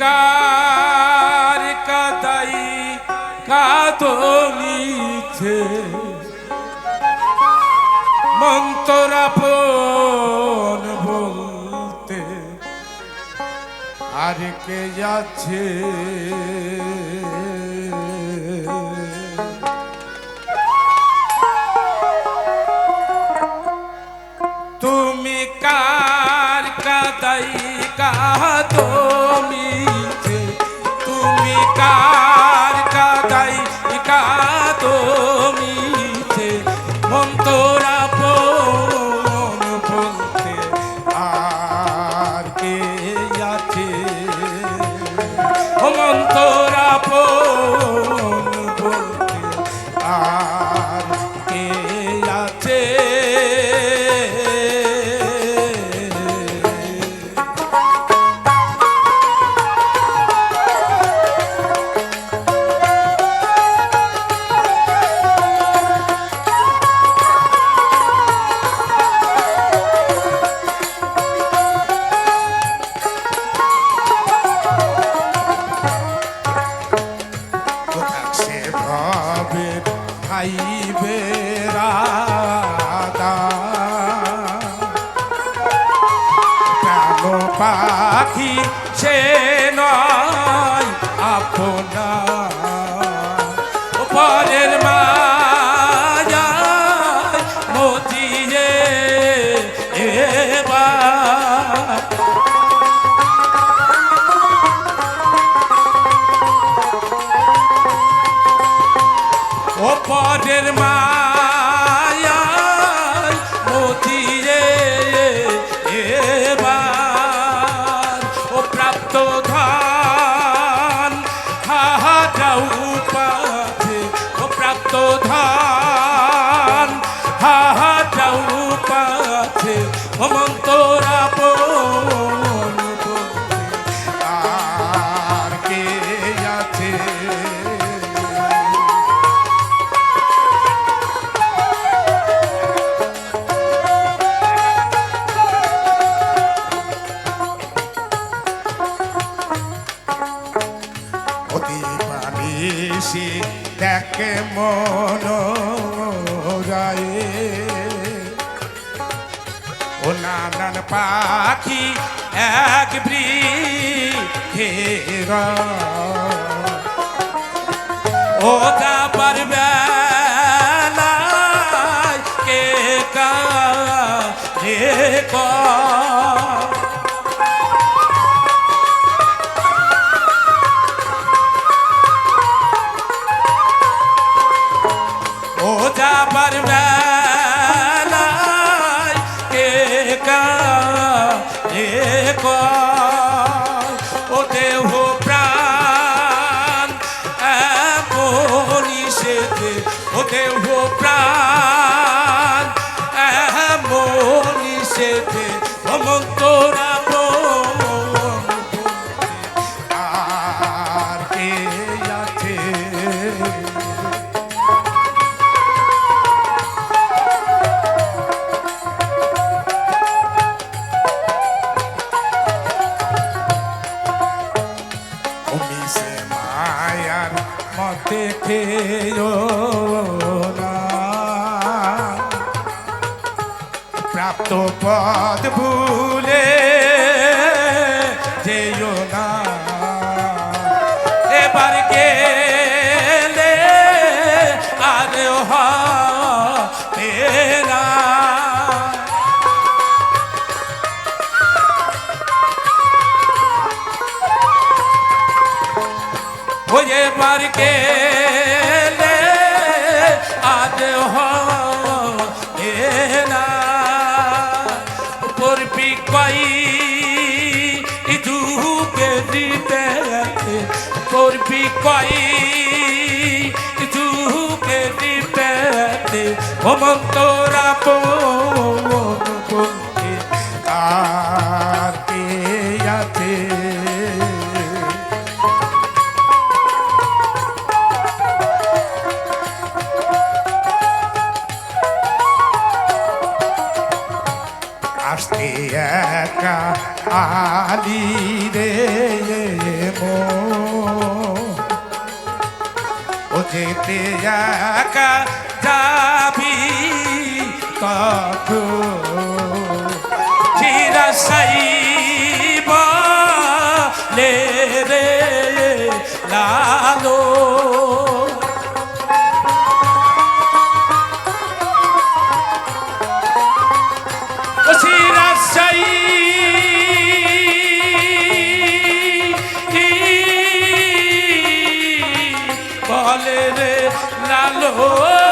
কার কাদাই কাদলিছে মন্তরাপন বলতে আর কে যাচ্ছে পাখি সে নয় আপনা পরের ও পরের মায়া পালিশি দেখে মন যায় ও নানান পাখি এক বৃক্ষেরা ও যাবার বেলায় কে কা রে কা যাবার বেলায় কে কে ও দেহ প্রাণ এমনি সেতে ও দেহ মায়ার মতে খেয়েও না। প্রাপ্ত পদ ভুলে যেও না। এবার গেলে আর হবে না ওয়ে বার গেলে আজ হবে না করবি কই ইদুকে দিতে করবি কই ইদুকে দিতে অমন্তরা পে আসতে একা আলি রে ও যেতে একা যাবি তখন রে লালো। লালো